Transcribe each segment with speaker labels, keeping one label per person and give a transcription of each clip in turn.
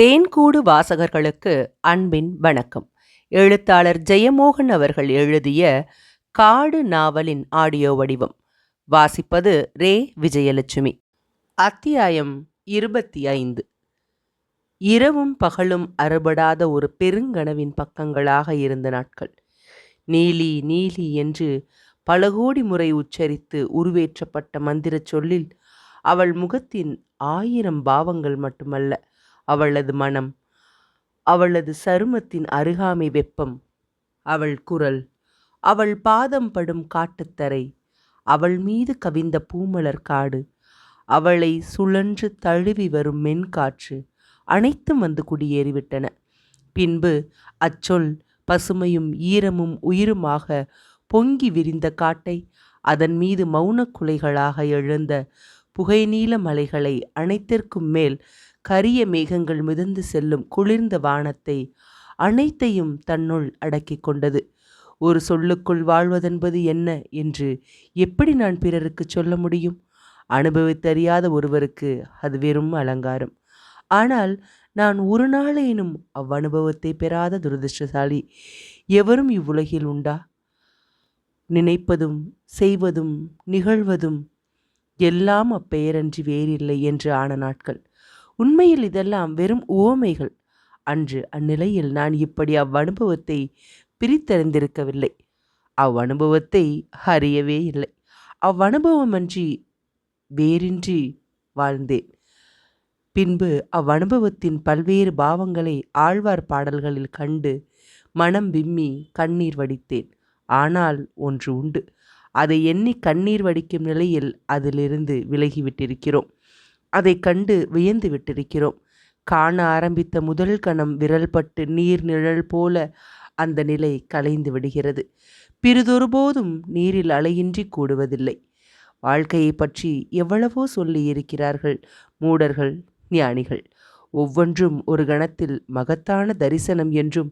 Speaker 1: தேன்கூடு வாசகர்களுக்கு அன்பின் வணக்கம். எழுத்தாளர் ஜெயமோகன் அவர்கள் எழுதிய காடு நாவலின் ஆடியோ வடிவம். வாசிப்பது ரே. விஜயலட்சுமி. அத்தியாயம் இருபத்தி ஐந்து இரவும் பகலும் அறுபடாத ஒரு பெருங்கனவின் பக்கங்களாக இருந்த நாட்கள். நீலி நீலி என்று பல கோடி முறை உச்சரித்து உருவேற்றப்பட்ட மந்திரச் சொல்லில் அவள் முகத்தின் ஆயிரம் பாவங்கள் மட்டுமல்ல அவளது மனம் அவளது சருமத்தின் அருகாமை வெப்பம் அவள் குரல் அவள் பாதம் படும் காட்டுத்தரை அவள் மீது கவிந்த பூமலர் காடு அவளை சுழன்று தழுவி வரும் மென்காற்று அனைத்தும் வந்து குடியேறிவிட்டன. பின்பு அச்சொல் பசுமையும் ஈரமும் உயிருமாக பொங்கி விரிந்த காட்டை அதன் மீது மௌனக் குலைகளாக எழுந்த புகைநீல மலைகளை அனைத்திற்கும் மேல் கரிய மேகங்கள் மிதந்து செல்லும் குளிர்ந்த வானத்தை அனைத்தையும் தன்னுள் அடக்கிக் கொண்டது. ஒரு சொல்லுக்குள் வாழ்வதென்பது என்ன என்று எப்படி நான் பிறருக்கு சொல்ல முடியும்? அனுபவித்தறியாத ஒருவருக்கு அது வெறும் அலங்காரம். ஆனால் நான் ஒரு நாளேனும் அவ்வனுபவத்தை பெறாத துரதிருஷ்டசாலி எவரும் இவ்வுலகில் உண்டா? நினைப்பதும் செய்வதும் நிகழ்வதும் எல்லாம் அப்பெயரன்றி வேறில்லை என்று ஆன நாட்கள். உண்மையில் இதெல்லாம் வெறும் உவமைகள். அன்று அந்நிலையில் நான் இப்படி அவ்வனுபவத்தை பிரித்தறிந்திருக்கவில்லை. அவ்வனுபவத்தை அறியவே இல்லை. அவ்வனுபவமன்றி வேறின்றி வாழ்ந்தேன். பின்பு அவ்வனுபவத்தின் பல்வேறு பாவங்களை ஆழ்வார் பாடல்களில் கண்டு மனம் விம்மி கண்ணீர் வடித்தேன். ஆனால் ஒன்று உண்டு. அதை எண்ணி கண்ணீர் வடிக்கும் நிலையில் அதிலிருந்து விலகிவிட்டிருக்கிறோம். அதை கண்டு வியந்து விட்டிருக்கிறோம். காண ஆரம்பித்த முதல் கணம் விரல்பட்டு நீர் நிழல் போல அந்த நிலை கலைந்து விடுகிறது. பிறிதொருபோதும் நீரில் அலையின்றி கூடுவதில்லை. வாழ்க்கையை பற்றி எவ்வளவோ சொல்லி இருக்கிறார்கள் மூடர்கள் ஞானிகள். ஒவ்வொன்றும் ஒரு கணத்தில் மகத்தான தரிசனம் என்றும்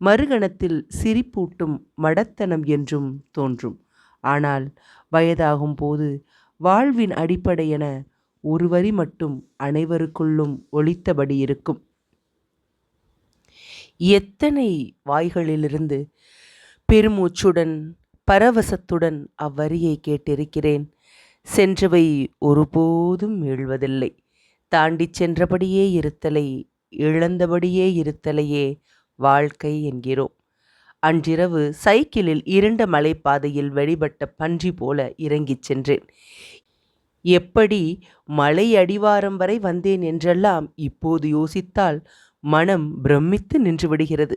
Speaker 1: மறுகணத்தில் சிரிப்பூட்டும் மடத்தனம் என்றும் தோன்றும். ஆனால் வயதாகும் போது வாழ்வின் அடிப்படை என ஒரு வரி மட்டும் அனைவருக்குள்ளும் ஒழித்தபடி இருக்கும். எத்தனை வாய்களிலிருந்து பெருமூச்சுடன் பரவசத்துடன் அவ்வரியை கேட்டிருக்கிறேன். சென்றவை ஒருபோதும் மீழ்வதில்லை தாண்டிச் சென்றபடியே இருத்தலை இழந்தபடியே இருத்தலையே வாழ்க்கை என்கிறோம். அன்றிரவு சைக்கிளில் இருண்ட மலைப்பாதையில் வழிபட்ட பன்றி போல இறங்கிச் சென்றேன். எப்படி மலை அடிவாரம் வரை வந்தேன் என்றெல்லாம் இப்போது யோசித்தால் மனம் பிரமித்து நின்று விடுகிறது.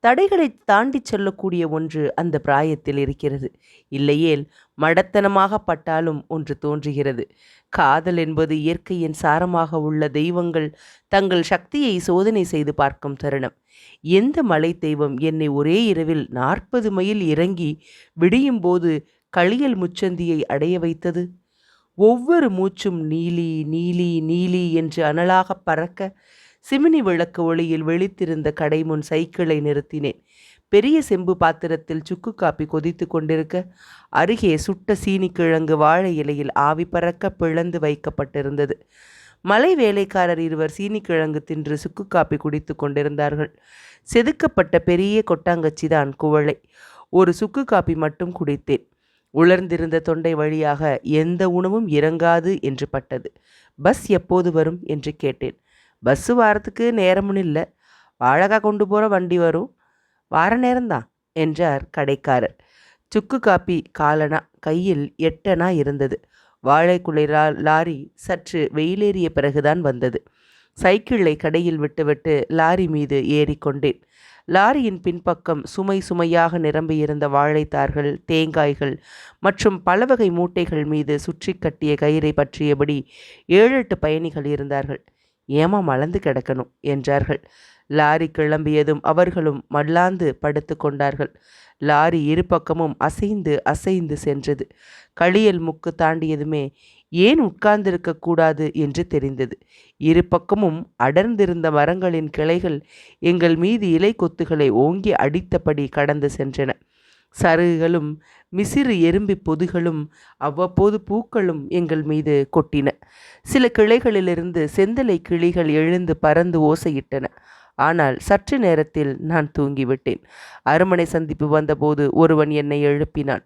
Speaker 1: தடைகளை தாண்டி செல்லக்கூடிய ஒன்று அந்த பிராயத்தில் இருக்கிறது. இல்லையேல் மடத்தனமாக பட்டாலும் ஒன்று தோன்றுகிறது. காதல் என்பது இயற்கையின் சாரமாக உள்ள தெய்வங்கள் தங்கள் சக்தியை சோதனை செய்து பார்க்கும் தருணம். எந்த மலை தெய்வம் என்னை ஒரே இரவில் நாற்பது மைல் இறங்கி விடியும் போது களியல் முச்சந்தியை அடைய வைத்தது? ஒவ்வொரு மூச்சும் நீலி நீலி நீலி என்று அனலாக பறக்க சிமினி விளக்கு ஒளியில் வெளித்திருந்த கடை முன் சைக்கிளை நிறுத்தினேன். பெரிய செம்பு பாத்திரத்தில் சுக்கு காப்பி கொதித்து கொண்டிருக்க அருகே சுட்ட சீனிக்கிழங்கு வாழை இலையில் ஆவி பறக்க பிளந்து வைக்கப்பட்டிருந்தது. மலை வேலைக்காரர் இருவர் சீனிக்கிழங்கு தின்று சுக்கு காப்பி குடித்து கொண்டிருந்தார்கள். செதுக்கப்பட்ட பெரிய கொட்டாங்கச்சி தான் குவளை. ஒரு சுக்கு காப்பி மட்டும் குடித்தேன். உலர்ந்திருந்த தொண்டை வழியாக எந்த உணவும் இறங்காது என்று பட்டது. பஸ் எப்போது வரும் என்று கேட்டேன். பஸ்ஸு வாரத்துக்கு நேரமும் இல்லை. வாழக்காய் கொண்டு போகிற வண்டி வரும். வார நேரம்தான் என்றார் கடைக்காரர். சுக்கு காப்பி காலனா கையில் எட்டனா இருந்தது. வாழைக்குளிரா லாரி சற்று வெயிலேறிய பிறகுதான் வந்தது. சைக்கிளை கடையில் விட்டுவிட்டு லாரி மீது ஏறிக்கொண்டேன். லாரியின் பின்பக்கம் சுமை சுமையாக நிரம்பியிருந்த வாழைத்தார்கள் தேங்காய்கள் மற்றும் பலவகை மூட்டைகள் மீது சுற்றி கட்டிய கயிறை பற்றியபடி ஏழு எட்டு பயணிகள் இருந்தார்கள். ஏமா மலர்ந்து கிடக்கணும் என்றார்கள். லாரி கிளம்பியதும் அவர்களும் மல்லாந்து படுத்து கொண்டார்கள். லாரி இரு பக்கமும் அசைந்து அசைந்து சென்றது. களியல் முக்கு தாண்டியதுமே ஏன் உட்கார்ந்திருக்க கூடாது என்று தெரிந்தது. இரு பக்கமும் அடர்ந்திருந்த மரங்களின் கிளைகள் எங்கள் மீது இலை கொத்துகளை ஓங்கி அடித்தபடி கடந்து சென்றன. சருகுகளும் மிசிறு எறும்பி பொதுகளும் அவ்வப்போது பூக்களும் எங்கள் மீது கொட்டின. சில கிளைகளிலிருந்து செந்தலை கிளிகள் எழுந்து பறந்து ஓசையிட்டன. ஆனால் சற்று நேரத்தில் நான் தூங்கிவிட்டேன். அருமனை சந்திப்பு வந்தபோது ஒருவன் என்னை எழுப்பினான்.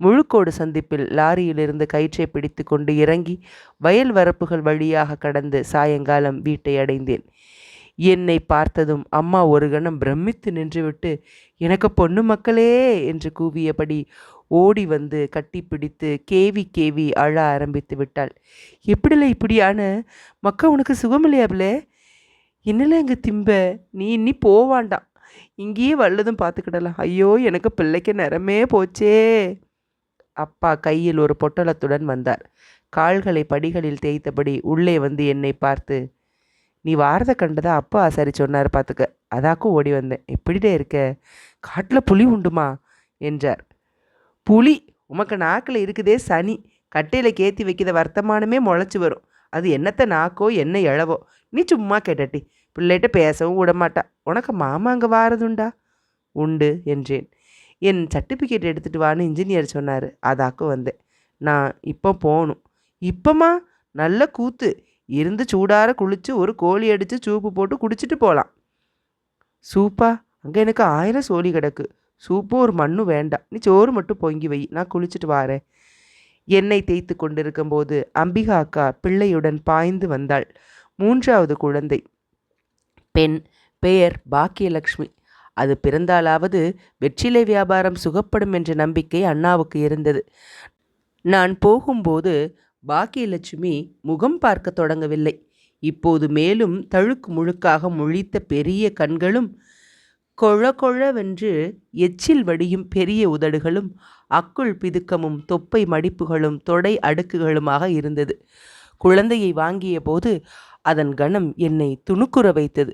Speaker 1: முழுக்கோடு சந்திப்பில் லாரியிலிருந்து கயிற்றை பிடித்து கொண்டு இறங்கி வயல் வரப்புகள் வழியாக கடந்து சாயங்காலம் வீட்டை அடைந்தேன். என்னை பார்த்ததும் அம்மா ஒரு கணம் பிரமித்து நின்றுவிட்டு எனக்கு பொண்ணு மக்களே என்று கூவியபடி ஓடி வந்து கட்டிப்பிடித்து கேவி கேவி அழ ஆரம்பித்து விட்டாள். எப்படில இப்படியான மக்கா உனக்கு சுகமில்லையாப்லே என்னல இங்கே திம்ப? நீ இன்னி போவாண்டாம் இங்கேயே வல்லதும் பார்த்துக்கிடலாம். ஐயோ எனக்கு பிள்ளைக்கு நிறமே போச்சே. அப்பா கையில் ஒரு பொட்டலத்துடன் வந்தார். கால்களை படிகளில் தேய்த்தபடி உள்ளே வந்து என்னை பார்த்து நீ வாரத கண்டதா அப்பா? சரி சொன்னார் பார்த்துக்க. அதாக்கும் ஓடி வந்தேன். எப்படிடே இருக்க? காட்டில் புலி உண்டுமா? என்றார். புலி? உமக்கு நாக்கில் இருக்குதே சனி. கட்டையில் கேத்தி வைக்கிற வர்த்தமானமே முளைச்சி வரும். அது என்னத்தை நாக்கோ என்ன இழவோ நீ சும்மா கேட்டட்டி. பிள்ளைகிட்ட பேசவும் விடமாட்டா. உனக்கு மாமா அங்கே வாரதுண்டா? உண்டு என்றேன். என் சர்டிஃபிகேட் எடுத்துகிட்டு வான்னு இன்ஜினியர் சொன்னார். அதாக்கும் வந்தேன் நான் இப்போ போகணும் இப்போமா நல்ல கூத்து. இருந்து சூடார குளித்து ஒரு கோழி அடித்து சூப்பு போட்டு குடிச்சிட்டு போகலாம் சூப்பா அங்கே எனக்கு ஆயிரம் சோழி கிடக்கு. சூப்பும் ஒரு மண்ணும் வேண்டாம். நீ சோறு மட்டும் பொங்கி வை. நான் குளிச்சுட்டு வாரேன். எண்ணெய் தேய்த்து கொண்டிருக்கும்போது அம்பிகா அக்கா பிள்ளையுடன் பாய்ந்து வந்தாள். மூன்றாவது குழந்தை. பெண். பெயர் பாக்கியலக்ஷ்மி. அது பிறந்தாலாவது வெற்றிலை வியாபாரம் சுகப்படும் என்ற நம்பிக்கை அண்ணாவுக்கு இருந்தது. நான் போகும்போது பாக்கியலட்சுமி முகம் பார்க்க தொடங்கவில்லை. இப்போது மேலும் தழுக்கு முழுக்காக முழித்த பெரிய கண்களும் கொழ கொழவென்று எச்சில் வடியும் பெரிய உதடுகளும் அக்குள் பிதுக்கமும் தொப்பை மடிப்புகளும் தொடை அடுக்குகளுமாக இருந்தது. குழந்தையை வாங்கிய போது அதன் கணம் என்னை துணுக்குற வைத்தது.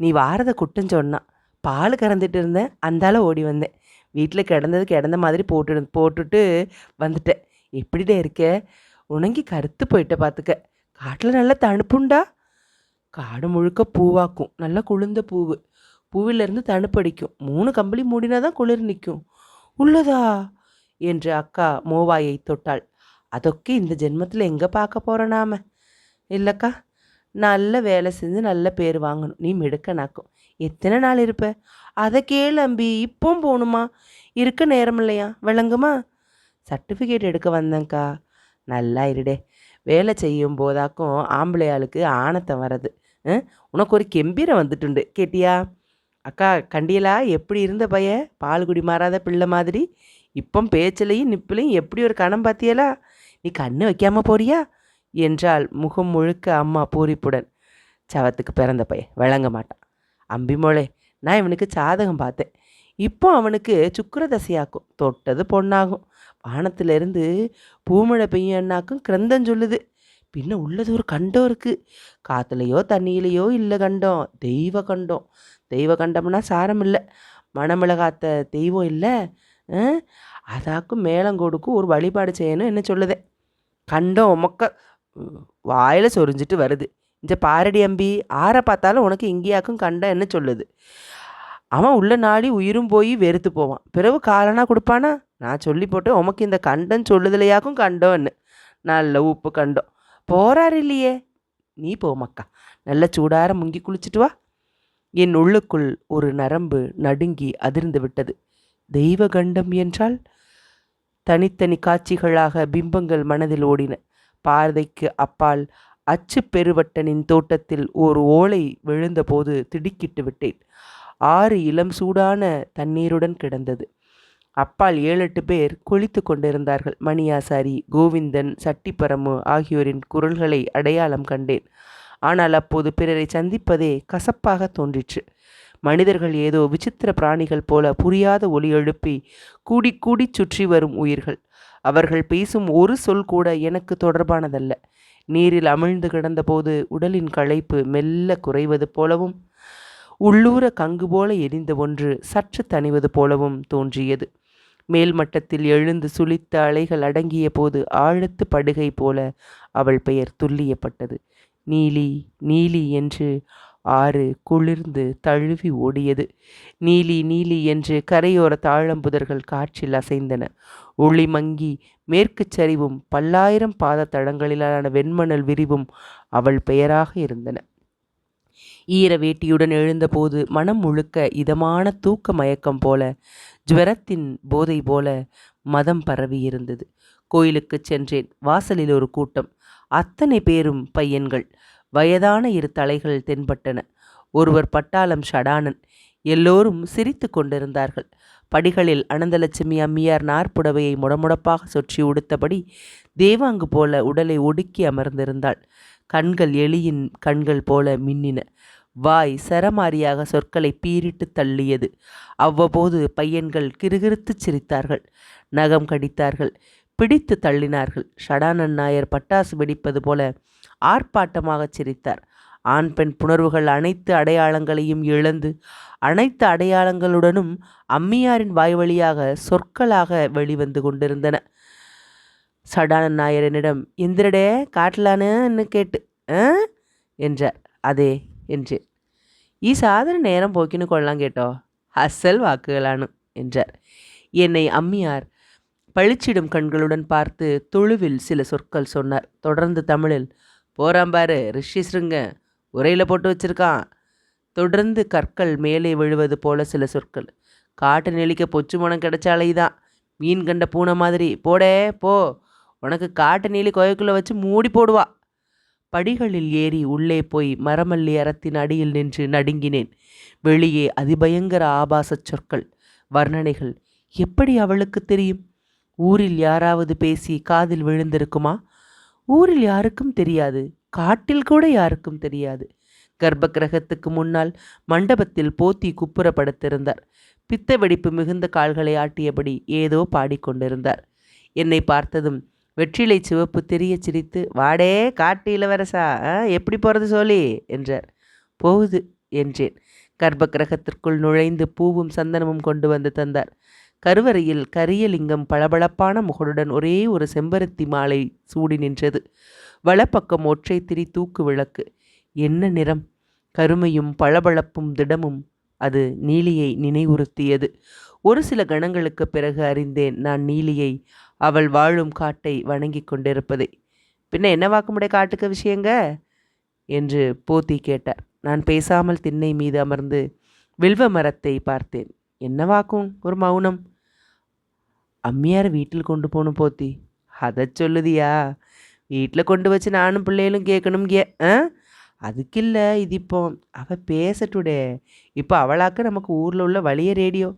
Speaker 1: நீ வாரத குட்டம் சொன்னான் பால் கறந்துட்டு இருந்தேன். அந்தால ஓடி வந்தேன். வீட்டில் கிடந்தது கிடந்த மாதிரி போட்டு போட்டுட்டு வந்துட்டேன். எப்படிடே இருக்க? உணங்கி கருத்து போயிட்ட பார்த்துக்க காட்டில் நல்லா தணுப்புண்டா காடு முழுக்க பூவாக்கும். நல்லா குளிர்ந்த பூவு. பூவிலிருந்து தணுப்படிக்கும் மூணு கம்பளி மூடினா தான் குளிர் நிற்கும் உள்ளதா? என்று அக்கா மோவாயை தொட்டாள். அதொക്കെ இந்த ஜென்மத்தில் எங்கே பார்க்க போகிறோம் நாம? இல்லைக்கா நல்ல வேலை செஞ்சு நல்ல பேர் வாங்கணும். நீ மிடுக்கனாக்கும். எத்தனை நாள் இருப்ப? அதை கேளு அம்பி இப்போவும் போகணுமா இருக்க நேரம் இல்லையா? விளங்குமா? சர்டிஃபிகேட் எடுக்க வந்தேங்க்கா நல்லா இருடே. வேலை செய்யும் போதாக்கும் ஆம்பளை ஆளுக்கு ஆணத்தம் வர்றது. உனக்கு ஒரு கெம்பீரம் வந்துட்டுண்டு. கேட்டியா? அக்கா கண்டியலா? எப்படி இருந்த பைய? பால் குடி மாறாத பிள்ளை மாதிரி. இப்போ பேச்சிலையும் நிப்பிலையும் எப்படி ஒரு கணம் பார்த்தியலா நீ கண்ணு வைக்காம போறியா? என்றாள் முகம் முழுக்க அம்மா பூரிப்புடன். சவத்துக்கு பிறந்த பையன். விளங்க மாட்டான். அம்பிமோளே நான் இவனுக்கு சாதகம் பார்த்தேன். இப்போ அவனுக்கு சுக்கரதசையாக்கும். தொட்டது பொண்ணாகும் வானத்திலிருந்து பூமழை பெய்யன்னாக்கும் கிரந்தம் சொல்லுது. பின்ன உள்ளது ஒரு கண்டம் இருக்குது காற்றுலையோ தண்ணியிலையோ இல்லை கண்டம். தெய்வ கண்டம். தெய்வ கண்டம்னா சாரம் இல்லை. மணமிளகாத்த தெய்வம் இல்லை. அதாக்கும் மேளங்கோடுக்கும் ஒரு வழிபாடு செய்யணும் என்ன சொல்லுதே. கண்டம் உமக்க வாயில் சொரிஞ்சிட்டு வருது. இந்த பாரடி அம்பி ஆற பார்த்தாலும் உனக்கு இங்கேயாக்கும் கண்டம் என்ன சொல்லுது? அவன் உள்ள நாடி உயிரும் போய் வெறுத்து போவான். பிறகு காலனா கொடுப்பானா? நான் சொல்லி போட்டு உமக்கு இந்த கண்டம் சொல்லுதலையாக்கும் கண்டோன்னு. நல்ல உப்பு கண்டோம். போறாரு இல்லையே? நீ போமக்கா நல்ல சூடார முங்கி குளிச்சுட்டு வா. என் உள்ளுக்குள் ஒரு நரம்பு நடுங்கி அதிர்ந்து விட்டது. தெய்வ கண்டம் என்றால்? தனித்தனி காட்சிகளாக பிம்பங்கள் மனதில் ஓடின. பார்வைக்கு அப்பால் அச்சு பெருவட்டனின் தோட்டத்தில் ஒரு ஓலை விழுந்தபோது திடுக்கிட்டு விட்டேன். ஆறு இளம் சூடான தண்ணீருடன் கிடந்தது. அப்பால் ஏழெட்டு பேர் குளித்து கொண்டிருந்தார்கள். மணியாசாரி கோவிந்தன் சட்டிப்பரமு ஆகியோரின் குரல்களை அடையாளம் கண்டேன். ஆனால் அப்போது பிறரை சந்திப்பதே கசப்பாக தோன்றிற்று. மனிதர்கள் ஏதோ விசித்திர பிராணிகள் போல புரியாத ஒலி எழுப்பி கூடி கூடி சுற்றி வரும் உயிர்கள். அவர்கள் பேசும் ஒரு சொல் கூட எனக்கு தொடர்பானதல்ல. நீரில் அமிழ்ந்து கிடந்தபோது உடலின் களைப்பு மெல்ல குறைவது போலவும் உள்ளூர கங்கு போல எரிந்த ஒன்று சற்று தணிவது போலவும் தோன்றியது. மேல்மட்டத்தில் எழுந்து சுளித்த அலைகள் அடங்கிய போது ஆழத்து படுகை போல அவள் பெயர் துல்லியப்பட்டது நீலி நீலி என்று ஆறு குளிர்ந்து தழுவி ஓடியது. நீலி நீலி என்று கரையோர தாழம்புதர்கள் காற்றில் அசைந்தன. ஒளி மங்கி மேற்குச் சரிவும் பல்லாயிரம் பாத தடங்களிலான வெண்மணல் விரிவும் அவள் பெயராக இருந்தன. ஈர வேட்டியுடன் எழுந்தபோது மனம் முழுக்க இதமான தூக்க மயக்கம் போல ஜுவரத்தின் போதை போல மதம் பரவி இருந்தது. கோயிலுக்கு சென்றேன். வாசலில் ஒரு கூட்டம். அத்தனை பேரும் பையன்கள். வயதான இரு தலைகள் தென்பட்டன. ஒருவர் பட்டாளம் ஷடானன். எல்லோரும் சிரித்து கொண்டிருந்தார்கள். படிகளில் அனந்தலட்சுமி அம்மியார் நாற்புடவையை முடமுடப்பாக சொற்றி உடுத்தபடி தேவாங்கு போல உடலை ஒடுக்கி அமர்ந்திருந்தாள். கண்கள் எலியின் கண்கள் போல மின்னின. வாய் சரமாரியாக சொற்களை பீரிட்டு தள்ளியது. அவ்வப்போது பையன்கள் கிறுகிறுத்துச் சிரித்தார்கள். நகம் கடித்தார்கள். பிடித்து தள்ளினார்கள். ஷடானன் நாயர் பட்டாசு வெடிப்பது போல ஆர்ப்பாட்டமாகச் சிரித்தார். ஆண் பெண் புணர்வுகள் அனைத்து அடையாளங்களையும் இழந்து அனைத்து அடையாளங்களுடனும் அம்மியாரின் வாய்வழியாக சொற்களாக வெளிவந்து கொண்டிருந்தன. சடானன் நாயரனிடம் என்னிடம் எந்திரடே காட்டலான்னு கேட்டு என்றார். அதே என்று. ஈ சாதன நேரம் போக்கின்னு கொள்ளலாம் கேட்டோ? அசல் வாக்குகளானு என்றார். என்னை அம்மியார் பளிச்சிடும் கண்களுடன் பார்த்து தொழுவில் சில சொற்கள் சொன்னார். தொடர்ந்து தமிழில் போறான் பாரு ரிஷி சிருங்க. உரையில் போட்டு வச்சிருக்கான். தொடர்ந்து கற்கள் மேலே விழுவது போல சில சொற்கள். காட்டு நெளிக்க பொச்சு மனம் கிடைச்சாலே தான் மீன் கண்ட பூனை மாதிரி. போடே போ. உனக்கு காட்டு நீலி கொயக்குள்ளே வச்சு மூடி போடுவா. படிகளில் ஏறி உள்ளே போய் மரமல்லி அறத்தின் அடியில் நின்று நடுங்கினேன். வெளியே அதிபயங்கர ஆபாசச் சொற்கள் வர்ணனைகள். எப்படி அவளுக்கு தெரியும்? ஊரில் யாராவது பேசி காதில் விழுந்திருக்குமா? ஊரில் யாருக்கும் தெரியாது. காட்டில் கூட யாருக்கும் தெரியாது. கர்ப்ப கிரகத்துக்கு முன்னால் மண்டபத்தில் போத்தி குப்புற படுத்திருந்தார் பித்த வெடிப்பு மிகுந்த கால்களை ஆட்டியபடி ஏதோ பாடிக்கொண்டிருந்தார். என்னை பார்த்ததும் வெற்றிலை சிவப்பு தெரிய சிரித்து வாடே காட்டு இளவரசா எப்படி போகிறது சொல்லி என்றார். போகுது என்றேன். கர்ப்ப கிரகத்திற்குள் நுழைந்து பூவும் சந்தனமும் கொண்டு வந்து தந்தார். கருவறையில் கரியலிங்கம் பளபளப்பான முகடுடன் ஒரே ஒரு செம்பருத்தி மாலை சூடி நின்றது. வலப்பக்கம் ஒற்றை திரி தூக்கு விளக்கு. என்ன நிறம்? கருமையும் பளபளப்பும் திடமும் அது நீலியை நினைவுறுத்தியது. ஒரு சில கணங்களுக்கு பிறகு அறிந்தேன் நான் நீலியை அவள் வாழும் காட்டை வணங்கிக் கொண்டிருப்பதை. பின்ன என்ன வாக்குமுடைய காட்டுக்கு விஷயங்க? என்று போத்தி கேட்டார். நான் பேசாமல் திண்ணை மீது அமர்ந்து வில்வ மரத்தை பார்த்தேன். என்னவாக்கும் ஒரு மௌனம் அம்மியாரை வீட்டில் கொண்டு போகணும் போத்தி அதை சொல்லுதியா வீட்டில் கொண்டு வச்சு நானும் பிள்ளைகளும் கேட்கணும் கே ஆ இல்லை இது இப்போ அவள் பேசட்டுடே இப்போ அவளாக்க நமக்கு ஊரில் உள்ள வழிய ரேடியோ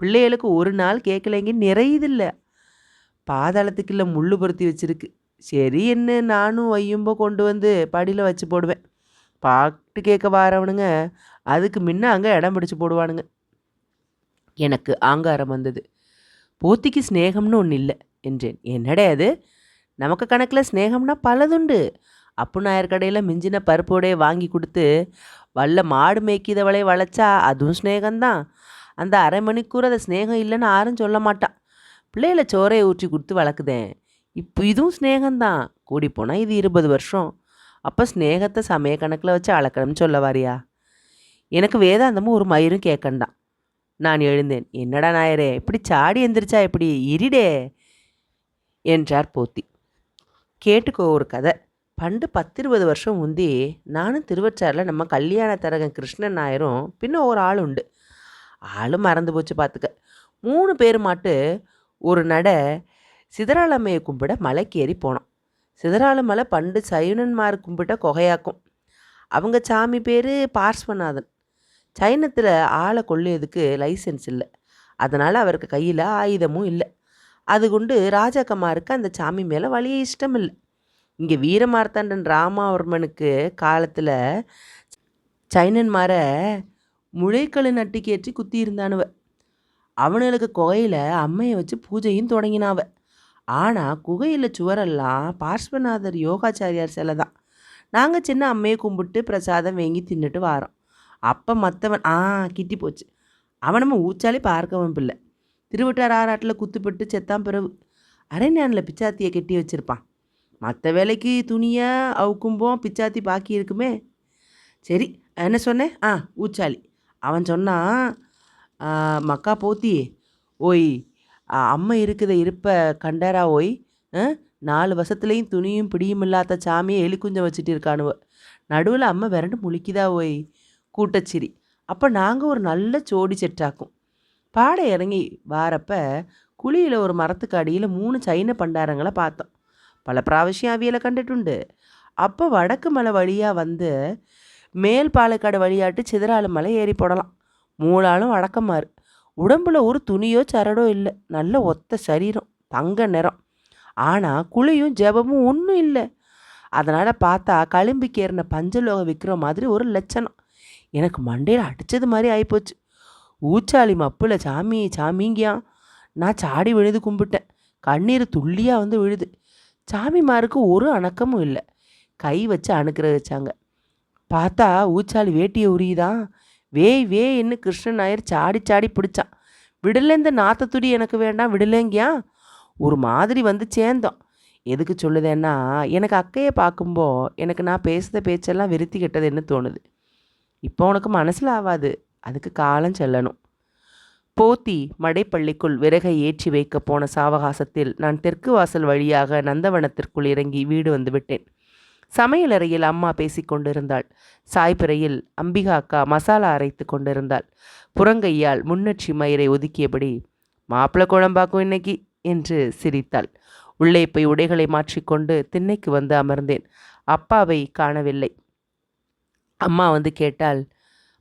Speaker 1: பிள்ளைகளுக்கு ஒரு நாள் கேட்கலைங்க நிறையுதில்ல பாதாளத்துக்குள்ள முள்ளு பொருத்தி வச்சிருக்கு சரி என்ன நானும் வையும்போ கொண்டு வந்து படியில் வச்சு போடுவேன் பாட்டு கேட்க வாரவனுங்க அதுக்கு முன்ன அங்கே இடம் பிடிச்சு போடுவானுங்க எனக்கு ஆங்காரம் வந்தது. போத்திக்கு ஸ்நேகம்னு ஒன்று இல்லை என்றேன். என்னடே அது? நமக்கு கணக்கில் ஸ்நேகம்னா பலதுண்டு. அப்பு நாயர் கடையில் மிஞ்சின பருப்போடைய வாங்கி கொடுத்து வல்ல மாடு மேய்க்கிதவளை வளைச்சா அதுவும் ஸ்நேகம்தான் அந்த அரை மணிக்கூர் அதை ஸ்நேகம் இல்லைன்னு யாரும் சொல்ல மாட்டான். பிள்ளையில சோறையை ஊற்றி கொடுத்து வளர்க்குதேன் இப்போ இதுவும் ஸ்நேகம்தான் கூடி போனால் இது இருபது வருஷம். அப்போ ஸ்நேகத்தை சமய கணக்கில் வச்சு அளக்கணும்னு சொல்ல வாரியா? எனக்கு வேதாந்தமும் ஒரு மயிரும் கேட்கண்டான். நான் எழுந்தேன். என்னடா நாயரே இப்படி சாடி எந்திரிச்சா எப்படி? இருடே என்றார் போத்தி. கேட்டுக்கோ ஒரு கதை. பண்டு பத்திருபது வருஷம் முந்தி நானும் திருவச்சாரில் நம்ம கல்யாண தரகன் கிருஷ்ணன் நாயரும் பின்ன ஒரு ஆள் உண்டு. ஆளும் மறந்து போச்சு பார்த்துக்க மூணு பேர் மாட்டு ஒரு நட சிதறாளம்மையை கும்பிட மலைக்கு ஏறி போனோம். சிதறாள மலை பண்டு சைனன்மார் கும்பிட்ட குகையாக்கும். அவங்க சாமி பேர் பார்ஸ்வநாதன். சைனத்தில் ஆளை கொள்ளியதுக்கு லைசன்ஸ் இல்லை. அதனால் அவருக்கு கையில் ஆயுதமும் இல்லை. அது கொண்டு ராஜாக்கம்மாருக்கு அந்த சாமி மேலே வழிய இஷ்டம் இல்லை. இங்கே வீரமார்த்தாண்டன் ராமவர்மனுக்கு காலத்தில் சைனன்மாரை முளைக்கழு நட்டுக்கேற்றி குத்தி இருந்தானுவ அவனுங்களுக்கு குகையில் அம்மையை வச்சு பூஜையும் தொடங்கினாவ. ஆனால் குகையில் சுவரெல்லாம் பார்ஸ்வநாதர் யோகாச்சாரியார் சிலை தான். நாங்கள் சின்ன அம்மையை கும்பிட்டு பிரசாதம் வாங்கி தின்னுட்டு வாரோம். அப்போ மற்றவன் ஆ கிட்டி போச்சு. அவன் நம்ம ஊச்சாலே பார்க்கவும் பிள்ளை. திருவிட்டார் ஆறாட்டில் குத்துப்பட்டு செத்தான் பிறகு அரைஞானில் பிச்சாத்தியை கட்டி வச்சிருப்பான். மற்ற வேலைக்கு துணியை அவுக்கும்போம் பிச்சாத்தி பாக்கி இருக்குமே. சரி என்ன சொன்னேன் ஆ ஊச்சாலி. அவன் சொன்னான் மக்கா போத்தி ஓய் அம்மை அம்மா இருக்குத இருப்ப கண்டாரா ஓய் ஆ, நாலு வருஷத்துலேயும் துணியும் பிடியும் இல்லாத சாமியை எலி குஞ்சம் வச்சுட்டு இருக்கானுவ. நடுவில் அம்மா விரண்டு முழிக்குதா ஓய்? கூட்டச்சிரி. அப்போ நாங்கள் ஒரு நல்ல ஜோடி செட்டாக்கும். பாடை இறங்கி வாரப்ப குழியில் ஒரு மரத்துக்கு அடியில் மூணு சைன பண்டாரங்களை பார்த்தோம். பல பிராவசியம் அவியலை கண்டுட்டுண்டு. அப்போ வடக்கு மலை வழியாக வந்து மேல் பாலக்காடு வழியாட்டு சிதறாலு மலை ஏறி போடலாம். மூணாலும் வடக்கமாறு உடம்புல ஒரு துணியோ சரடோ இல்லை. நல்ல ஒத்த சரீரம். தங்க நிறம். ஆனால் குழியும் ஜெபமும் ஒன்றும் இல்லை. அதனால் பார்த்தா களிம்பிக்கு ஏறின பஞ்சலோகம் விற்கிற மாதிரி ஒரு லட்சணம். எனக்கு மண்டையில் அடித்தது மாதிரி ஆகிப்போச்சு ஊச்சாளி மப்புல சாமி சாமிங்கியான் நான் சாடி விழுது கும்பிட்டேன். கண்ணீர் துள்ளியாக வந்து விழுது. சாமிமாருக்கு ஒரு அணக்கமும் இல்லை. கை வச்சு அணுக்கிற வச்சாங்க. பார்த்தா ஊச்சாளி வேட்டியை உரியுதான் வேய் வேன்னு கிருஷ்ணன் நாயர் சாடி சாடி பிடிச்சான். விடலேந்த நாத்தத்துடி எனக்கு வேண்டாம். விடலேங்கியா? ஒரு மாதிரி வந்து சேர்ந்தோம் எதுக்கு சொல்லுதேன்னா எனக்கு அக்கையை பார்க்கும்போ எனக்கு நான் பேசுகிற பேச்செல்லாம் விருத்தி கெட்டதுன்னு தோணுது. இப்போ உனக்கு மனசில் ஆகாது அதுக்கு காலம் செல்லணும். போத்தி மடைப்பள்ளிக்குள் விறகை ஏற்றி வைக்க போன சாவகாசத்தில் நான் தெற்கு வாசல் வழியாக நந்தவனத்திற்குள் இறங்கி வீடு வந்துவிட்டேன் சமையலறையில் அம்மா பேசி கொண்டிருந்தாள். சாய்பிறையில் அம்பிகா அக்கா மசாலா அரைத்து கொண்டிருந்தாள். புறங்கையால் முன்னற்றி மயிரை ஒதுக்கியபடி மாப்பிள்ளை குழம்பாக்கும் இன்னைக்கு என்று சிரித்தாள். உள்ளே போய் உடைகளை மாற்றிக்கொண்டு திண்ணைக்கு வந்து அமர்ந்தேன். அப்பாவை காணவில்லை. அம்மா வந்து கேட்டால்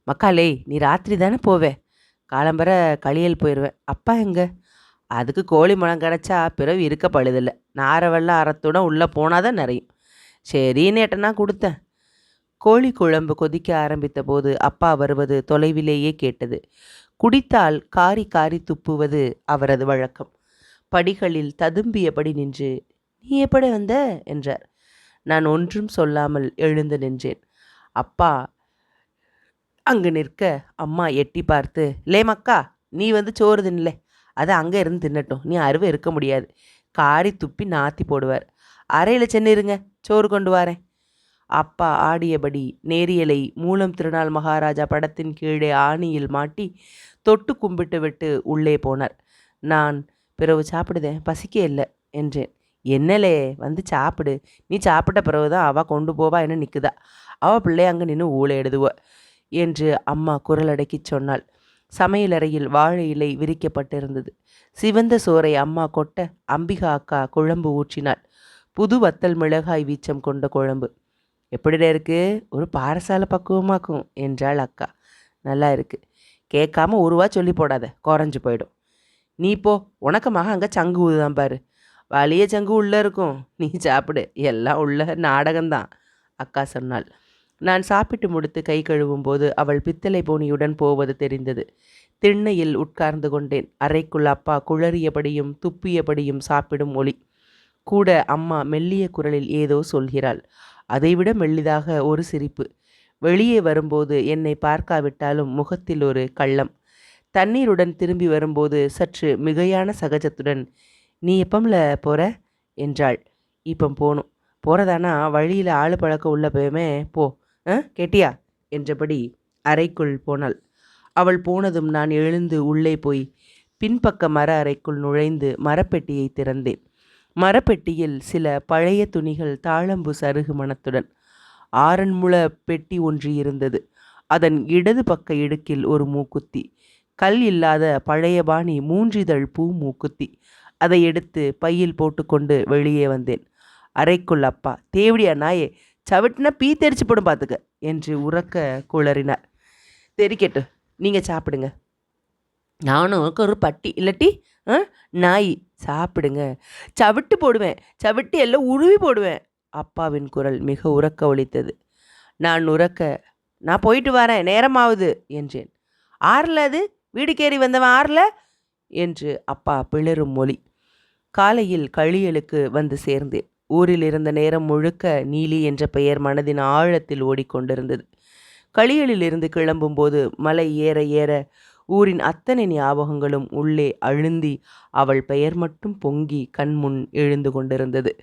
Speaker 1: மக்காலே நீ ராத்திரி தானே போவே? காலம்பர களியல் போயிடுவேன் அப்பா எங்க? அதுக்கு கோழி மனம் கிடச்சா பிறகு இருக்க பழுதில்லை. நார வெள்ள அறத்துடன் உள்ளே போனாதான் நிறையும் சரின்னு எட்டனா கொடுத்தேன். கோழி குழம்பு கொதிக்க ஆரம்பித்த போது அப்பா வருவது தொலைவிலேயே கேட்டது. குடித்தால் காரி காரி துப்புவது அவரது வழக்கம். படிகளில் ததும்பியபடி நின்று நீ எப்படி வந்த? என்றார். நான் ஒன்றும் சொல்லாமல் எழுந்து நின்றேன். அப்பா அங்கு நிற்க அம்மா எட்டி பார்த்து லே மக்கா நீ வந்து சோறு தின்னலே அது அங்கே இருந்து தின்னட்டும். நீ அருவை இருக்க முடியாது. காரி துப்பி நாத்தி போடுவார். அறையில் சென்னிருங்க. சோறு கொண்டு வாரேன். அப்பா ஆடியபடி நேரியலை மூலம் திருநாள் மகாராஜா படத்தின் கீழே ஆணியில் மாட்டி தொட்டு கும்பிட்டு விட்டு உள்ளே போனார். நான் பிறகு சாப்பிடுதேன். பசிக்க இல்லை என்றேன். என்னலே? வந்து சாப்பிடு. நீ சாப்பிட்ட பிறகு தான் அவள் கொண்டு போவா என்ன நிற்குதா அவள் பிள்ளை அங்கே நின்று ஊழ எடுதுவ என்று அம்மா குரலடக்கி சொன்னாள். சமையலறையில் வாழை இலை விரிக்கப்பட்டிருந்தது. சிவந்த சோறை அம்மா கொட்ட அம்பிகா அக்கா குழம்பு ஊற்றினாள். புது வத்தல் மிளகாய் வீச்சம் கொண்ட குழம்பு. எப்படிடா இருக்கு? ஒரு பாரசால பக்குவமாக்கும் என்றாள் அக்கா. நல்லா இருக்கு. கேட்காம ஒருவா சொல்லி போடாத. குறைஞ்சு போயிடும். நீ போ. உனக்கமாக அங்கே சங்கு ஊதுதான் பாரு. வலிய சங்கு உள்ளே இருக்கும். நீ சாப்பிடு. எல்லாம் உள்ள நாடகம்தான் அக்கா சொன்னாள். நான் சாப்பிட்டு முடித்து கை கழுவும் போது அவள் பித்தளை போனியுடன் போவது தெரிந்தது. திண்ணையில் உட்கார்ந்து கொண்டேன். அறைக்குள் அப்பா குளறியபடியும் துப்பியபடியும் சாப்பிடும் ஒளி கூட அம்மா மெல்லிய குரலில் ஏதோ சொல்கிறாள். அதைவிட மெல்லிதாக ஒரு சிரிப்பு. வெளியே வரும்போது என்னை பார்க்காவிட்டாலும் முகத்தில் ஒரு கள்ளம். தண்ணீருடன் திரும்பி வரும்போது சற்று மிகையான சகஜத்துடன் நீ எப்பம்ல போற? என்றாள். இப்போ போகணும் போகிறதானா வழியில் ஆளு பழக்கம் உள்ள போயுமே போ. கேட்டியா? என்றபடி அறைக்குள் போனாள். அவள் போனதும் நான் எழுந்து உள்ளே போய் பின்பக்க மர அறைக்குள் நுழைந்து மரப்பெட்டியை திறந்தேன். மரப்பெட்டியில் சில பழைய துணிகள் தாழம்பு சருகு மணத்துடன் ஆரண்முள பெட்டி ஒன்று இருந்தது. அதன் இடது பக்க இடுக்கில் ஒரு மூக்குத்தி கல் இல்லாத பழைய பாணி மூன்றிதழ் பூ மூக்குத்தி. அதை எடுத்து பையில் போட்டுக்கொண்டு வெளியே வந்தேன். அறைக்குள் அப்பா தேவடியா நாயே சவிட்டுனா பீ தெரிச்சு போடும் பார்த்துக்க என்று உறக்க குளறினார். தெரிக்கட்டு நீங்கள் சாப்பிடுங்க. நானும் ஒரு பட்டி இல்லாட்டி ஆ நாய் சாப்பிடுங்க. சவிட்டு போடுவேன் சவிட்டு எல்லாம் உருவி போடுவேன் அப்பாவின் குரல் மிக உறக்க ஒழித்தது நான் உறக்க நான் போயிட்டு வரேன் நேரமாவது என்றேன். ஆறில் அது? வீடுக்கேறி வந்தவன் ஆறில்? என்று அப்பா பிளரும் மொழி காலையில் கழியலுக்கு வந்து சேர்ந்தேன். ஊரில் இருந்த நேரம் முழுக்க நீலி என்ற பெயர் மனதின் ஆழத்தில் ஓடிக்கொண்டிருந்தது. களியலிலிருந்து கிளம்பும்போது மலை ஏற ஏற ஊரின் அத்தனை ஞாபகங்களும் உள்ளே அழுந்தி அவள் பெயர் மட்டும் பொங்கி கண்முன் எழுந்து கொண்டிருந்தது.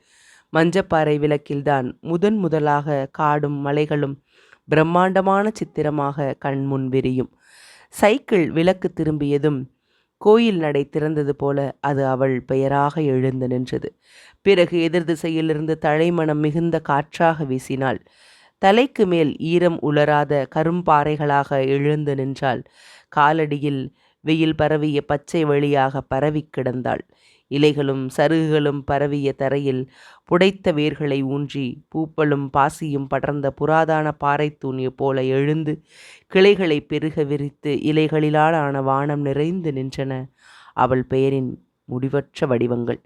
Speaker 1: மஞ்சப்பாறை விளக்கில்தான் முதன் முதலாக காடும் மலைகளும் பிரம்மாண்டமான சித்திரமாக கண்முன் விரியும். சைக்கிள் விளக்கு திரும்பியதும் கோயில் நடை திறந்தது போல அது அவள் பெயராக எழுந்து நின்றது. பிறகு எதிர் திசையிலிருந்து தலைமணம் மிகுந்த காற்றாக வீசினாள். தலைக்கு மேல் ஈரம் உலராத கரும்பாறைகளாக எழுந்து நின்றாள். காலடியில் வெயில் பரவிய பச்சை வழியாக பரவி கிடந்தாள். இலைகளும் சருகுகளும் பரவிய தரையில் புடைத்த வேர்களை ஊன்றி பூப்பலும் பாசியும் படர்ந்த புராதான பாறை போல எழுந்து கிளைகளை பெருக விரித்து இலைகளிலாலான வானம் நிறைந்து நின்றன. அவள் பெயரின் முடிவற்ற வடிவங்கள்.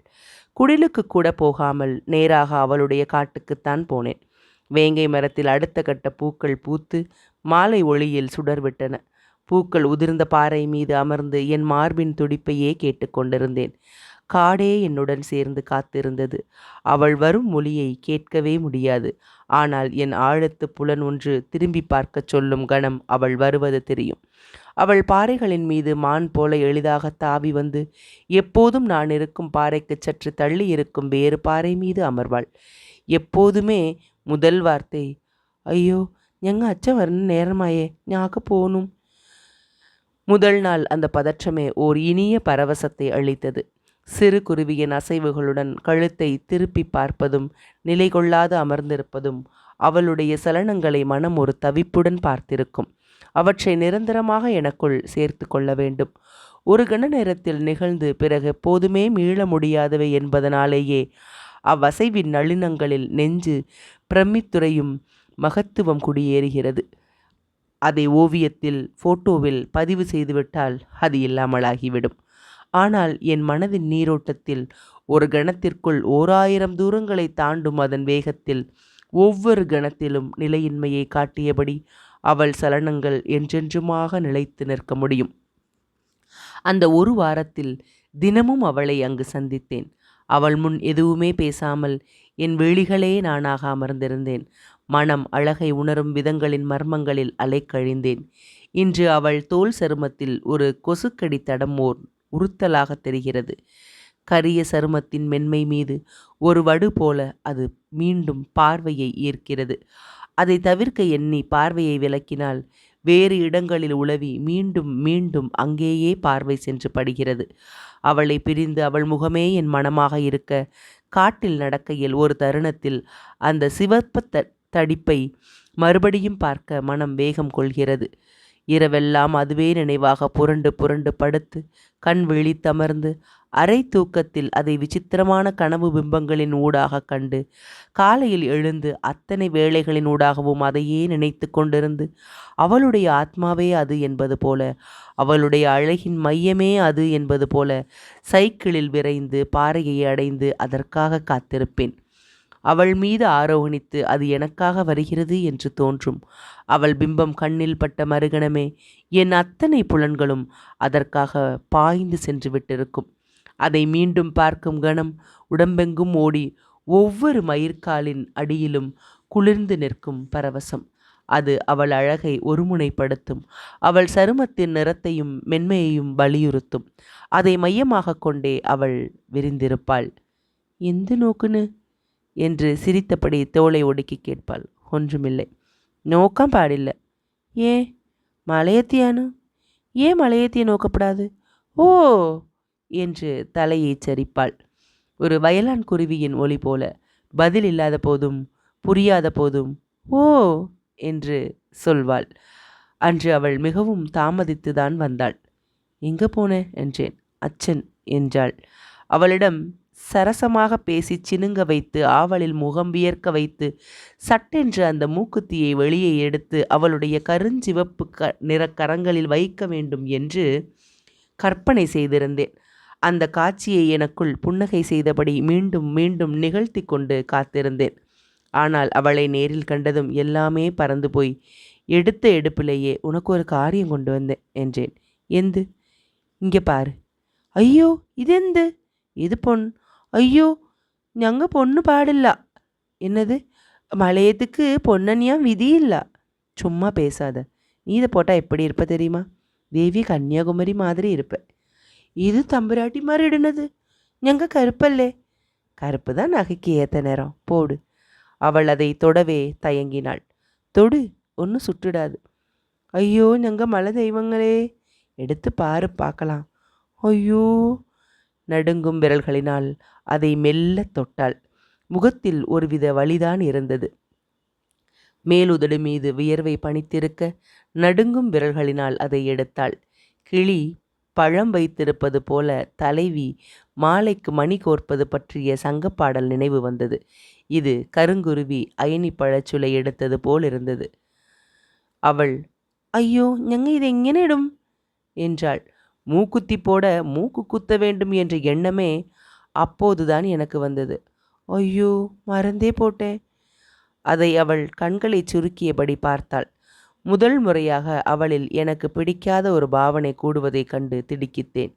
Speaker 1: குடிலுக்கு கூட போகாமல் நேராக அவளுடைய காட்டுக்குத்தான் போனேன். வேங்கை மரத்தில் அடுத்த கட்ட பூக்கள் பூத்து மாலை ஒளியில் சுடர்விட்டன. பூக்கள் உதிர்ந்த பாறை மீது அமர்ந்து என் மார்பின் துடிப்பையே கேட்டுக்கொண்டிருந்தேன் காடே என்னுடன் சேர்ந்து காத்திருந்தது. அவள் வரும் மொழியை கேட்கவே முடியாது. ஆனால் என் ஆழத்து புலன் ஒன்று திரும்பி பார்க்கச் சொல்லும் கணம் அவள் வருவது தெரியும். அவள் பாறைகளின் மீது மான் போல எளிதாக தாவி வந்து எப்போதும் நான் இருக்கும் பாறைக்கு சற்று தள்ளி இருக்கும் வேறு பாறை மீது அமர்வாள். எப்போதுமே முதல் வார்த்தை ஐயோ எங்க அச்சம் வர நேரமாயே ஞாக்க போகணும் முதல் நாள் அந்த பதற்றமே ஓர் இனிய பரவசத்தை அளித்தது. சிறு குருவியின் அசைவுகளுடன் கழுத்தை திருப்பி பார்ப்பதும் நிலை கொள்ளாது அமர்ந்திருப்பதும் அவளுடைய சலனங்களை மனம் ஒரு தவிப்புடன் பார்த்திருக்கும். அவற்றை நிரந்தரமாக எனக்குள் சேர்த்து கொள்ள வேண்டும். ஒரு கண நேரத்தில் நிகழ்ந்து பிறகு எப்போதுமே மீள முடியாதவை என்பதனாலேயே அவ்வசைவின் நளினங்களில் நெஞ்சு பிரமித்துறையும் மகத்துவம் குடியேறுகிறது. அதை ஓவியத்தில் ஃபோட்டோவில் பதிவு செய்துவிட்டால் அது இல்லாமலாகிவிடும். ஆனால் என் மனதின் நீரோட்டத்தில் ஒரு கணத்திற்குள் ஓராயிரம் தூரங்களை தாண்டும் அதன் வேகத்தில் ஒவ்வொரு கணத்திலும் நிலையின்மையை காட்டியபடி அவள் சலனங்கள் என்றென்றுமாக நிலைத்து நிற்க முடியும். அந்த ஒரு வாரத்தில் தினமும் அவளை அங்கு சந்தித்தேன். அவள் முன் எதுவுமே பேசாமல் என் விழிகளே நானாக அமர்ந்திருந்தேன். மனம் அழகை உணரும் விதங்களின் மர்மங்களில் அலைக்கழிந்தேன். இன்று அவள் தோல் சருமத்தில் ஒரு கொசுக்கடி தடம் ஓர் உறுத்தலாக தெரிகிறது. கரிய சருமத்தின் மென்மை மீது ஒரு வடு போல அது மீண்டும் பார்வையை ஈர்க்கிறது. அதை தவிர்க்க எண்ணி பார்வையை விலக்கினால் வேறு இடங்களில் உளவி மீண்டும் மீண்டும் அங்கேயே பார்வை சென்று படுகிறது. அவளை பிரிந்து அவள் முகமே என் மனமாக இருக்க காட்டில் நடக்கையில் ஒரு தருணத்தில் அந்த சிவப்பு த தடிப்பை மறுபடியும் பார்க்க மனம் வேகம் கொள்கிறது. இரவெல்லாம் அதுவே நினைவாக புரண்டு புரண்டு படுத்து கண் விழித்தமர்ந்து அரை தூக்கத்தில் அதை விசித்திரமான கனவு பிம்பங்களின் ஊடாக கண்டு காலையில் எழுந்து அத்தனை வேளைகளின் ஊடாகவும் அதையே நினைத்து கொண்டிருந்து அவளுடைய ஆத்மாவே அது என்பது போல அவளுடைய அழகின் மையமே அது என்பது போல சைக்கிளில் விரைந்து பாறையை அடைந்து அதற்காக காத்திருப்பேன். அவள் மீது ஆரோகணித்து அது எனக்காக வருகிறது என்று தோன்றும். அவள் பிம்பம் கண்ணில் பட்ட மறுகணமே என் அத்தனை புலன்களும் அதற்காக பாய்ந்து சென்று விட்டிருக்கும். அதை மீண்டும் பார்க்கும் கணம் உடம்பெங்கும் ஓடி ஒவ்வொரு மயிர்காலின் அடியிலும் குளிர்ந்து நிற்கும் பரவசம். அது அவள் அழகை ஒருமுனைப்படுத்தும். அவள் சருமத்தின் நிறத்தையும் மென்மையையும் வலியுறுத்தும். அதை மையமாக கொண்டே அவள் விரிந்திருப்பாள். எந்த நோக்குன்னு? என்று சிரித்தபடி தோளை ஒடுக்கி கேட்பாள். ஒன்றுமில்லை. நோக்கம் பாடில்ல. ஏன் மலையத்தியானு? ஏன் மலையத்திய நோக்கப்படாது? ஓ! என்று தலையை சரிப்பாள். ஒரு வயலான் குருவியின் ஒளி போல பதில் இல்லாத போதும் புரியாத போதும் ஓ! என்று சொல்வாள். அன்று அவள் மிகவும் தாமதித்துதான் வந்தாள். எங்கே போன? என்றேன். அச்சன் என்றாள். அவளிடம் சரசமாக பேசி சினுங்க வைத்து ஆவலில் முகம் வியர்க்க வைத்து சட்டென்று அந்த மூக்குத்தியை வெளியே எடுத்து அவளுடைய கருஞ்சிவப்பு க நிற கரங்களில் வைக்க வேண்டும் என்று கற்பனை செய்திருந்தேன். அந்த காட்சியை எனக்குள் புன்னகை செய்தபடி மீண்டும் மீண்டும் நிகழ்த்தி கொண்டு காத்திருந்தேன். ஆனால் அவளை நேரில் கண்டதும் எல்லாமே பறந்து போய் எடுத்த எடுப்பிலேயே உனக்கு ஒரு காரியம் கொண்டு வந்தேன் என்றேன். எந்து? இங்கே பாரு. ஐயோ! இது எந்து? இது பொன் ஐயோ ഞങ്ങൾ பொண்ணு பாடில்ல. என்னது? மலையத்துக்கு பொன்னன்யா விதி இல்லை? சும்மா பேசாத. நீ இதை போட்டால் எப்படி இருப்ப தெரியுமா? தேவி கன்னியாகுமரி மாதிரி இருப்ப. இது தம்புராட்டி மாதிரி இடுனது. ஞங்க கருப்பல்லே. கருப்பு தான் நகைக்கு ஏற்ற நேரம். போடு. அவள் அதை தொடவே தயங்கினாள். தொடு ஒன்று சுட்டுடாது. ஐயோ ஞங்க மலை தெய்வங்களே எடுத்து பாரு பார்க்கலாம் ஐயோ. நடுங்கும் விரல்களினால் அதை மெல்ல தொட்டாள் முகத்தில் ஒருவித வலிதான் இருந்தது மேலுதடு மீது வியர்வை பனித்திருக்க நடுங்கும் விரல்களினால் அதை எடுத்தாள் கிளி பழம் வைத்திருப்பது போல தலைவி மாலைக்கு மணி கோர்ப்பது பற்றிய சங்கப்பாடல் நினைவு வந்தது இது கருங்குருவி அயனி பழச்சுளை எடுத்தது போல் இருந்தது அவள் ஐயோ ഞങ്ങ ഇതെങ്ങനെ ഇടും என்றாள் மூக்குத்தி போட மூக்கு குத்த வேண்டும் என்ற எண்ணமே அப்போதுதான் எனக்கு வந்தது. ஐயோ மறந்தே போட்டேன். அதை அவள் கண்களை சுருக்கியபடி பார்த்தாள். முதல் முறையாக அவளில் எனக்கு பிடிக்காத ஒரு பாவனை கூடுவதைக் கண்டு திடுக்கித்தேன்.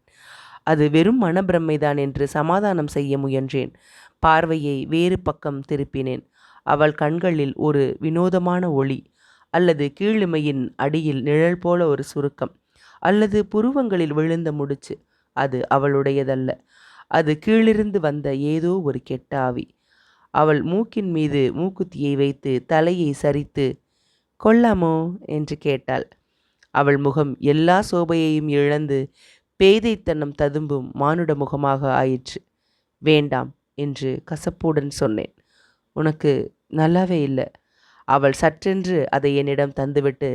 Speaker 1: அது வெறும் மனப்பிரமைதான் என்று சமாதானம் செய்ய முயன்றேன். பார்வையை வேறு பக்கம் திருப்பினேன். அவள் கண்களில் ஒரு வினோதமான ஒளி அல்லது கீழிமையின் அடியில் நிழல் போல ஒரு சுருக்கம். அல்லது புருவங்களில் விழுந்த முடிச்சு. அது அவளுடையதல்ல. அது கீழிருந்து வந்த ஏதோ ஒரு கெட்ட ஆவி அவள் மூக்கின் மீது மூக்குத்தியை வைத்து தலையை சரித்து கொல்லாமோ? என்று கேட்டாள். அவள் முகம் எல்லா சோபையையும் இழந்து பேதைத்தனம் ததும்பும் மானுட முகமாக ஆயிற்று. வேண்டாம் என்று கசப்புடன் சொன்னேன். உனக்கு நல்லாவே இல்லை. அவள் சற்றென்று அதை என்னிடம் தந்துவிட்டு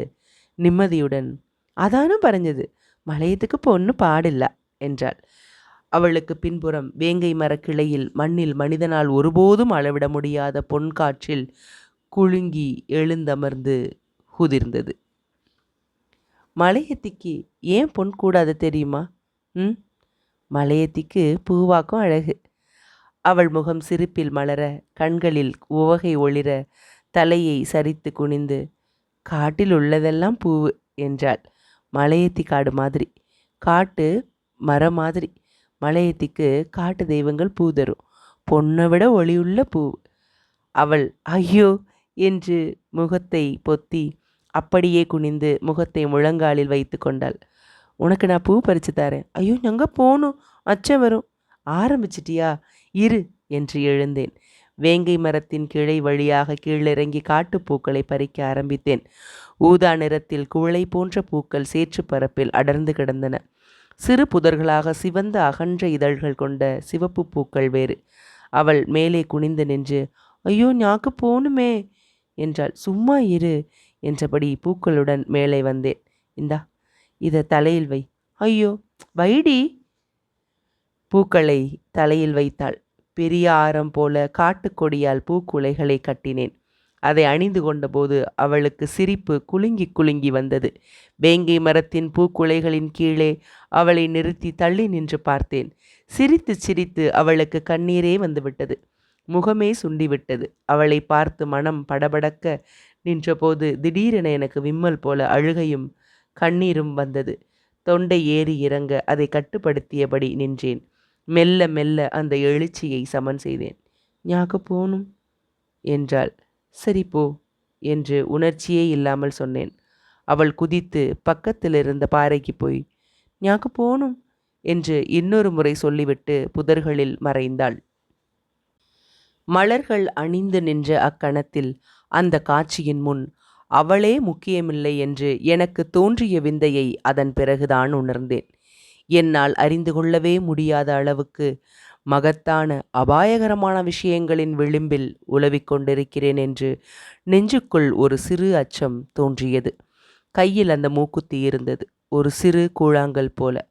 Speaker 1: நிம்மதியுடன் அதானும் பறஞ்சது. மலையத்துக்கு பொண்ணு பாடில்ல என்றாள். அவளுக்கு பின்புறம் வேங்கை மரக்கிளையில் மண்ணில் மனிதனால் ஒருபோதும் அளவிட முடியாத பொன்காற்றில் குலுங்கி எழுந்தமர்ந்து குதிர்ந்தது. மலையத்திக்கு ஏன் பொன் கூடாது தெரியுமா? ம்? மலையத்திக்கு பூவாக்கும் அழகு. அவள் முகம் சிரிப்பில் மலர கண்களில் உவகை ஒளிர தலையை சரித்து குனிந்து காட்டில் உள்ளதெல்லாம் பூவு என்றாள். மலையத்தி காடு மாதிரி. காட்டு மரம் மாதிரி. மலையத்திக்கு காட்டு தெய்வங்கள் பூ தரும். பொண்ணை விட ஒளியுள்ள பூ. அவள் ஐயோ என்று முகத்தை பொத்தி அப்படியே குனிந்து முகத்தை முழங்காலில் வைத்து கொண்டாள். உனக்கு நான் பூ பறித்து தரேன். ஐயோ எங்கே போகணும்? அச்சம் வரும். ஆரம்பிச்சிட்டியா? இரு என்று எழுந்தேன். வேங்கை மரத்தின் கிளை வழியாக கீழிறங்கி காட்டுப்பூக்களை பறிக்க ஆரம்பித்தேன். ஊதா நிறத்தில் குவளை போன்ற பூக்கள் சேற்று பரப்பில் அடர்ந்து கிடந்தன. சிறு புதர்களாக சிவந்த அகன்ற இதழ்கள் கொண்ட சிவப்பு பூக்கள் வேறு. அவள் மேலே குனிந்து நின்று ஐயோ ஞாக்கு போணுமே என்றாள். சும்மா இரு என்றபடி பூக்களுடன் மேலே வந்தேன். இந்தா இதை தலையில் வை. ஐயோ வைடி பூக்களை தலையில் வைத்தாள். பெரிய ஆரம் போல காட்டுக்கொடியால் பூக்குலைகளை கட்டினேன். அதை அணிந்து கொண்டபோது அவளுக்கு சிரிப்பு குலுங்கி குலுங்கி வந்தது. வேங்கை மரத்தின் பூக்குலைகளின் கீழே அவளை நிறுத்தி தள்ளி நின்று பார்த்தேன். சிரித்து சிரித்து அவளுக்கு கண்ணீரே வந்துவிட்டது. முகமே சுண்டிவிட்டது. அவளை பார்த்து மனம் படபடக்க நின்றபோது திடீரென எனக்கு விம்மல் போல அழுகையும் கண்ணீரும் வந்தது. தொண்டை ஏறி இறங்க அதை கட்டுப்படுத்தியபடி நின்றேன். மெல்ல மெல்ல அந்த எழுச்சியை சமன் செய்தேன். ஞாக போணும் என்றாள். சரி போ என்று உணர்ச்சியே இல்லாமல் சொன்னேன். அவள் குதித்து பக்கத்தில் இருந்த பாறைக்கு போய் ஞாக்கு போகணும் என்று இன்னொரு முறை சொல்லிவிட்டு புதர்களில் மறைந்தாள். மலர்கள் அணிந்து நின்ற அக்கணத்தில் அந்த காட்சியின் முன் அவளே முக்கியமில்லை என்று எனக்கு தோன்றிய விந்தையை அதன் பிறகுதான் உணர்ந்தேன். என்னால் அறிந்து கொள்ளவே முடியாத அளவுக்கு மகத்தான அபாயகரமான விஷயங்களின் விளிம்பில் உலவிக் கொண்டிருக்கிறேன் என்று நெஞ்சுக்குள் ஒரு சிறு அச்சம் தோன்றியது. கையில் அந்த மூக்குத்தி இருந்தது. ஒரு சிறு கூழாங்கல் போல.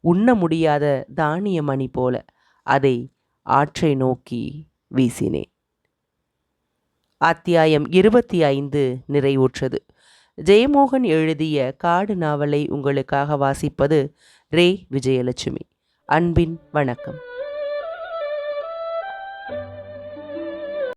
Speaker 1: உண்ண முடியாத தானிய மணி போல. அதை ஆற்றை நோக்கி வீசினேன். அத்தியாயம் இருபத்தி ஐந்து நிறைவுற்றது. ஜெயமோகன் எழுதிய காடு நாவலை உங்களுக்காக வாசிப்பது ரே. விஜயலட்சுமி. அன்பின் வணக்கம்.